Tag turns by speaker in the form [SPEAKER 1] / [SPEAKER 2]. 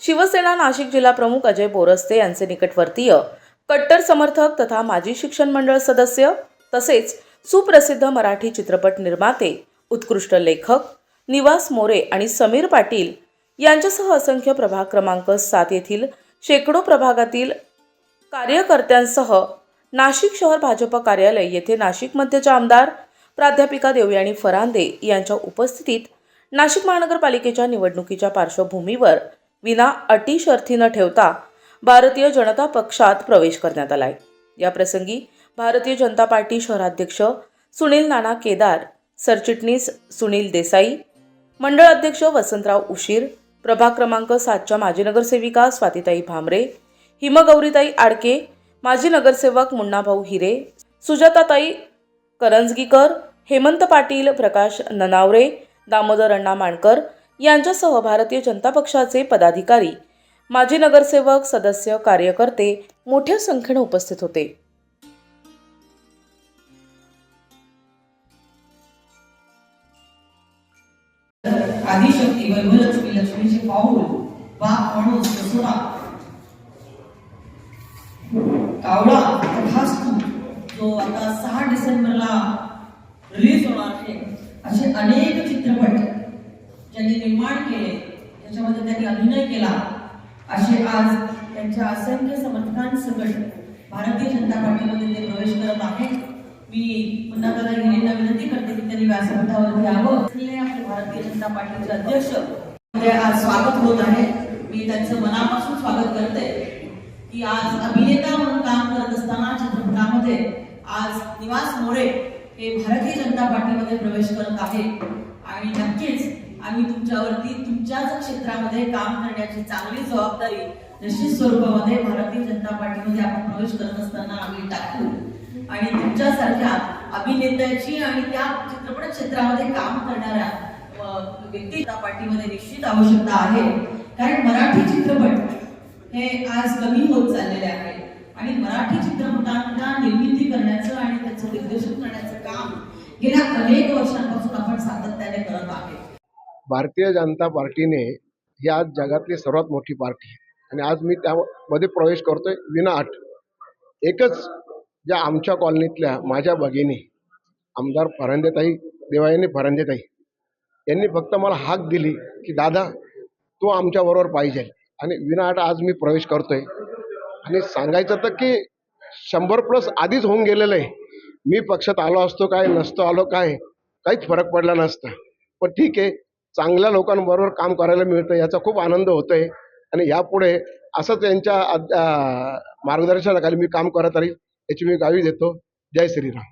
[SPEAKER 1] शिवसेना नाशिक जिल्हा प्रमुख अजय बोरस्ते यांचे निकटवर्तीय कट्टर समर्थक तथा माजी शिक्षण मंडळ सदस्य तसेच सुप्रसिद्ध मराठी चित्रपट निर्माते उत्कृष्ट लेखक निवास मोरे आणि समीर पाटील यांच्यासह असंख्य प्रभाग क्रमांक सात येथील शेकडो प्रभागातील कार्यकर्त्यांसह नाशिक शहर भाजप कार्यालय येथे नाशिक मध्यच्या आमदार प्राध्यापिका देवयानी फरांदे यांच्या उपस्थितीत नाशिक महानगरपालिकेच्या निवडणुकीच्या पार्श्वभूमीवर विना अटी शर्थी न ठेवता भारतीय जनता पक्षात प्रवेश करण्यात आलाय. या प्रसंगी भारतीय जनता पार्टी शहराध्यक्ष सुनील नाना केदार सरचिटणीस सुनील देसाई मंडळ अध्यक्ष वसंतराव उशीर प्रभाग क्रमांक सातच्या माजी नगरसेविका स्वातीताई भामरे हिमगौरीताई आडके माजी नगरसेवक मुन्नाभाऊ हिरे सुजाताताई करंजगीकर हेमंत पाटील प्रकाश ननावरे दामोदर अण्णा माणकर यांच्यासह भारतीय जनता पक्षाचे पदाधिकारी माजी नगरसेवक सदस्य कार्यकर्ते मोठ्या संख्येने उपस्थित होते.
[SPEAKER 2] आदिशक्ती वैभवलक्ष्मी लक्ष्मीचे पाऊल बाप म्हणून ससुरा. कावळा तथास्तु जो आता सहा डिसेंबरला रिलीज होणार आहे असे अनेक त्यांनी निर्माण केले त्याच्यामध्ये त्यांनी अभिनय केला. असे आज त्यांच्या असंख्य समर्थकांसकट भारतीय जनता पार्टीमध्ये ते प्रवेश करत आहेत. मी पुन्हा दादा हिरेंना विनंती करते की त्यांनी व्यासपीठावरती यावं. आपले भारतीय जनता पार्टीचे अध्यक्ष आज स्वागत होत आहे. मी त्यांचं मनापासून स्वागत करते की आज अभिनेता म्हणून काम करत असताना चित्रपटामध्ये आज निवास मोरे हे भारतीय जनता पार्टीमध्ये प्रवेश करत आहे आणि नक्कीच आम्ही तुमच्यावरती तुमच्याच क्षेत्रामध्ये काम करण्याची चांगली जबाबदारी निश्चित स्वरूपामध्ये भारतीय जनता पार्टीमध्ये आपण प्रवेश करत असताना आम्ही टाकू आणि तुमच्यासारख्या अभिनेत्याची आणि त्या चित्रपट क्षेत्रामध्ये काम करणाऱ्या व्यक्ती त्या पार्टीमध्ये निश्चित आवश्यकता आहे. कारण मराठी चित्रपट हे आज कमी होत चाललेले आहे. आणि मराठी चित्रपटांना निर्मिती करण्याचं आणि त्याचं दिग्दर्शन करण्याचं काम गेल्या अनेक वर्षांपासून आपण सातत्याने करत आहोत.
[SPEAKER 3] भारतीय जनता पार्टीने ही आज जगातली सर्वात मोठी पार्टी आहे. आणि आज मी त्यामध्ये प्रवेश करतोय विना एकच ज्या आमच्या कॉलनीतल्या माझ्या भगिनी आमदार फरांदेताई देवायनी फरांदेताई यांनी फक्त मला हाक दिली की दादा तू आमच्याबरोबर पाहिजे. आणि विना आज मी प्रवेश करतोय. आणि सांगायचं तर की शंभर प्लस आधीच होऊन गेलेलं आहे. मी पक्षात आलो असतो काय नसतो आलो काय काहीच फरक पडला नसता. पण ठीक आहे चांगल्या लोकांबरोबर काम करायला मिळतं याचा खूप आनंद होतो आहे आणि यापुढे असंच यांच्या मार्गदर्शनाखाली मी काम करत राहील याची मी गावी देतो. जय श्रीराम.